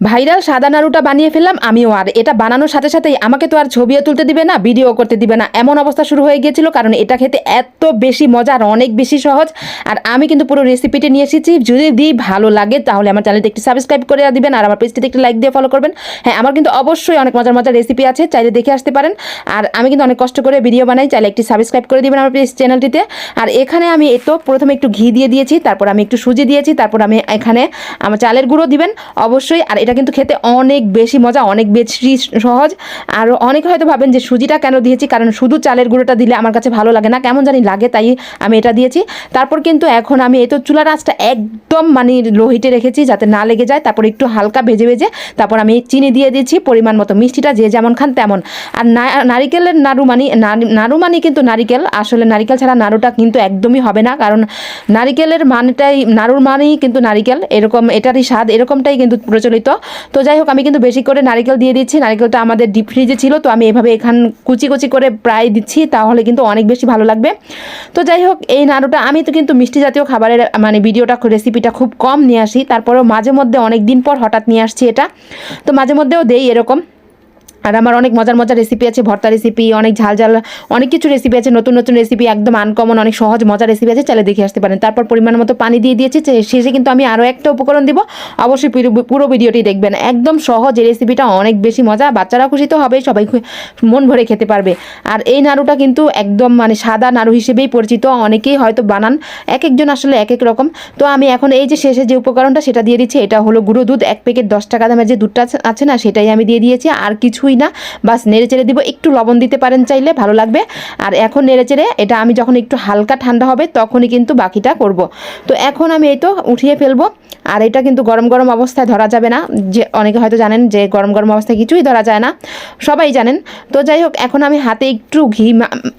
Viral সাদা নাড়ুটা বানিয়ে ফেললাম আমিও। আর এটা বানানোর সাথে সাথেই আমাকে তো আর ছবিও তুলতে দিবে না, ভিডিও করতে দিবে না। এমন অবস্থা শুরু হয়ে গিয়েছিল কারণ এটা খেতে এত বেশি মজা আর অনেক বেশি সহজ। আর আমি কিন্তু পুরো রেসিপিটি নিয়ে এসেছি। যদি ভালো লাগে তাহলে আমার চ্যানেলটি একটি সাবস্ক্রাইব করে দিবেন আর আমার পেজটিতে একটি লাইক দিয়ে ফলো করবেন। হ্যাঁ আমার কিন্তু অবশ্যই অনেক মজার মজার রেসিপি আছে, চাইলে দেখে আসতে পারেন। আর আমি কিন্তু অনেক কষ্ট করে ভিডিও বানাই, চাইলে একটি সাবস্ক্রাইব করে দিবেন আমার পেজ চ্যানেলটিতে আর এখানে আমি এই তো প্রথমে একটু ঘি দিয়ে দিয়েছি, তারপর আমি একটু সুজি দিয়েছি, তারপর আমি এখানে আমার চালের গুঁড়ো দিবেন অবশ্যই। আর এটা কিন্তু খেতে অনেক বেশি মজা, অনেক বেশি সহজ। আর অনেকে হয়তো ভাবেন যে সুজিটা কেন দিয়েছি? কারণ শুধু চালের গুঁড়োটা দিলে আমার কাছে ভালো লাগে না। কেমন জানি লাগে, তাই আমি এটা দিয়েছি। তারপর কিন্তু এখন আমি এই তো চুলার আঁচটা একদম মানে লোহিটে রেখেছি যাতে না লেগে যায়। তারপর একটু হালকা ভেজে ভেজে তারপর আমি চিনি দিয়ে দিয়েছি, পরিমাণ মতো। মিষ্টিটা যে যেমন খান তেমন। আর নারিকেলের নাড়ু মানি নাড়ু মানি কিন্তু নারিকেল। আসলে নারিকেল ছাড়া নাড়ুটা কিন্তু একদমই হবে না। কারণ নারিকেলের মানটাই, নাড়ুর মানেই কিন্তু নারিকেল। এরকম এটারই স্বাদ, এরকমটাই কিন্তু প্রচলিত। তো যাই হোক, আমি কিন্তু বেশি করে নারিকেল দিয়ে দিচ্ছি। নারিকেলটা আমাদের ডিপ ফ্রিজে ছিল, তো আমি এভাবে এখান কুচি কুচি করে প্রায় দিচ্ছি, তাহলে কিন্তু অনেক বেশি ভালো লাগবে। তো যাই হোক, এই নাড়ুটা আমি তো কিন্তু মিষ্টি জাতীয় খাবারের মানে ভিডিওটা রেসিপিটা খুব কম নিয়ে আসি, তারপরেও মাঝে মধ্যে অনেক দিন পর হঠাৎ নিয়ে আসছি এটা। তো মাঝে মধ্যেও দেই এরকম। আর আমার অনেক মজার মজার রেসিপি আছে, ভর্তা রেসিপি অনেক ঝাল ঝাল, অনেক কিছু রেসিপি আছে, নতুন নতুন রেসিপি একদম আনকমন অনেক সহজ, মজার রেসিপি আছে, চাইলে দেখে আসতে পারেন। তারপর পরিমাণ মতো পানি দিয়ে দিয়েছি শেষে কিন্তু আমি আরও একটা উপকরণ দিব। অবশ্যই পুরো- ভিডিওটি দেখবেন। একদম সহজ, এই রেসিপিটা অনেক বেশি মজা, বাচ্চারা খুশি তো হবেই, সবাই মন ভরে খেতে পারবে। আর এই নাড়ুটা কিন্তু একদম মানে সাদা নাড়ু হিসেবেই পরিচিত, অনেকেই হয়তো বানান, এক একজন আসলে এক এক রকম। তো আমি এখন এই যে শেষে যে উপকরণটা সেটা দিয়ে দিচ্ছি, এটা হলো গুঁড়ো দুধ, এক প্যাকেট দশ টাকা দামের যে দুধটা আছে না, সেটাই আমি দিয়ে দিয়েছি। আর কিছুই না, বাস নেড়ে চেড়ে দিব, একটু লবণ দিতে পারেন চাইলে, ভালো লাগবে। আর এখন নেড়ে চেড়ে, এটা আমি যখন একটু হালকা ঠান্ডা হবে, তখনই কিন্তু বাকিটা করব। তো এখন আমি এই তো উঠিয়ে ফেলব। আর এটা কিন্তু গরম গরম অবস্থায় ধরা যাবে না। যে অনেকে হয়তো জানেন যে গরম গরম অবস্থায় কিছুই ধরা যায় না। সবাই জানেন। তো যাই হোক, এখন আমি হাতে একটু ঘি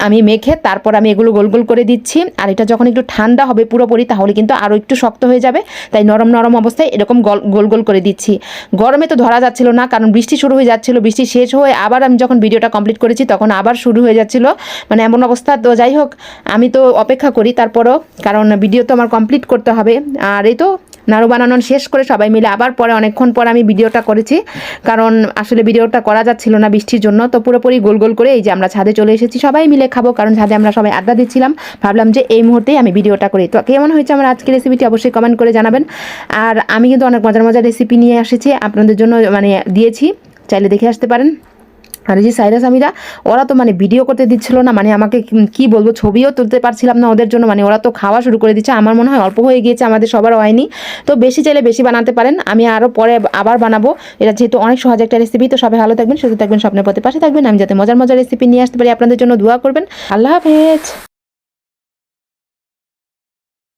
আমি মেখে তারপর আমি এগুলো গোল গোল করে দিচ্ছি। আর এটা যখন একটু ঠান্ডা হবে পুরোপুরি, তাহলে কিন্তু আরও একটু শক্ত হয়ে যাবে। তাই নরম নরম অবস্থায় এরকম গোল গোল করে দিচ্ছি। গরমে তো ধরা যাচ্ছিল না, কারণ বৃষ্টি শুরু হয়ে যাচ্ছিল, বৃষ্টি শেষ হয়ে আবার আমি যখন ভিডিওটা কমপ্লিট করেছি, তখন আবার শুরু হয়ে যাচ্ছিল। মানে এমন অবস্থা তো যাই হোক, আমি তো অপেক্ষা করি, তারপরও কারণ ভিডিও তো আমার কমপ্লিট করতে হবে। আর এই তো নাড়ু বানানো শেষ করে সবাই মিলে আবার পরে অনেকক্ষণ পর আমি ভিডিওটা করেছি। কারণ আসলে ভিডিওটা করা যাচ্ছিল না বৃষ্টির জন্য, তো পুরোপুরি গোল গোল করে এই যে আমরা ছাদে চলে এসেছি, সবাই মিলে খাব। কারণ ছাদে আমরা সবাই আড্ডা দিচ্ছিলাম। ভাবলাম যে এই মুহূর্তেই আমি ভিডিওটা করি। তো কেমন হয়েছে আমার আজকের রেসিপিটি অবশ্যই কমেন্ট করে জানাবেন। আর আমি কিন্তু অনেক মজার মজার রেসিপি নিয়ে এসেছি। আপনাদের জন্য মানে দিয়েছি। চাইলে দেখে আসতে পারেন। আর এই যে সাইরাস আমিরা, ওরা তো মানে ভিডিও করতে দিচ্ছিল না মানে আমাকে কি- বলব, ছবিও তুলতে পারছিলাম না ওদের জন্য মানে ওরা তো খাওয়া শুরু করে দিচ্ছে। আমার মনে হয় অল্প হয়ে গিয়েছে, আমাদের সবার হয়নি। তো বেশি চাইলে বেশি বানাতে পারেন। আমি আরও পরে আবার বানাবো। এটা যেহেতু অনেক সহজ একটা রেসিপি তো সবাই ভালো থাকবেন, সুস্থ থাকবেন, স্বপ্নের পথে পাশে থাকবেন। আমি যাতে মজার মজার রেসিপি নিয়ে আসতে পারি, আপনাদের জন্য দোয়া করবেন। আল্লাহ হাফেজ।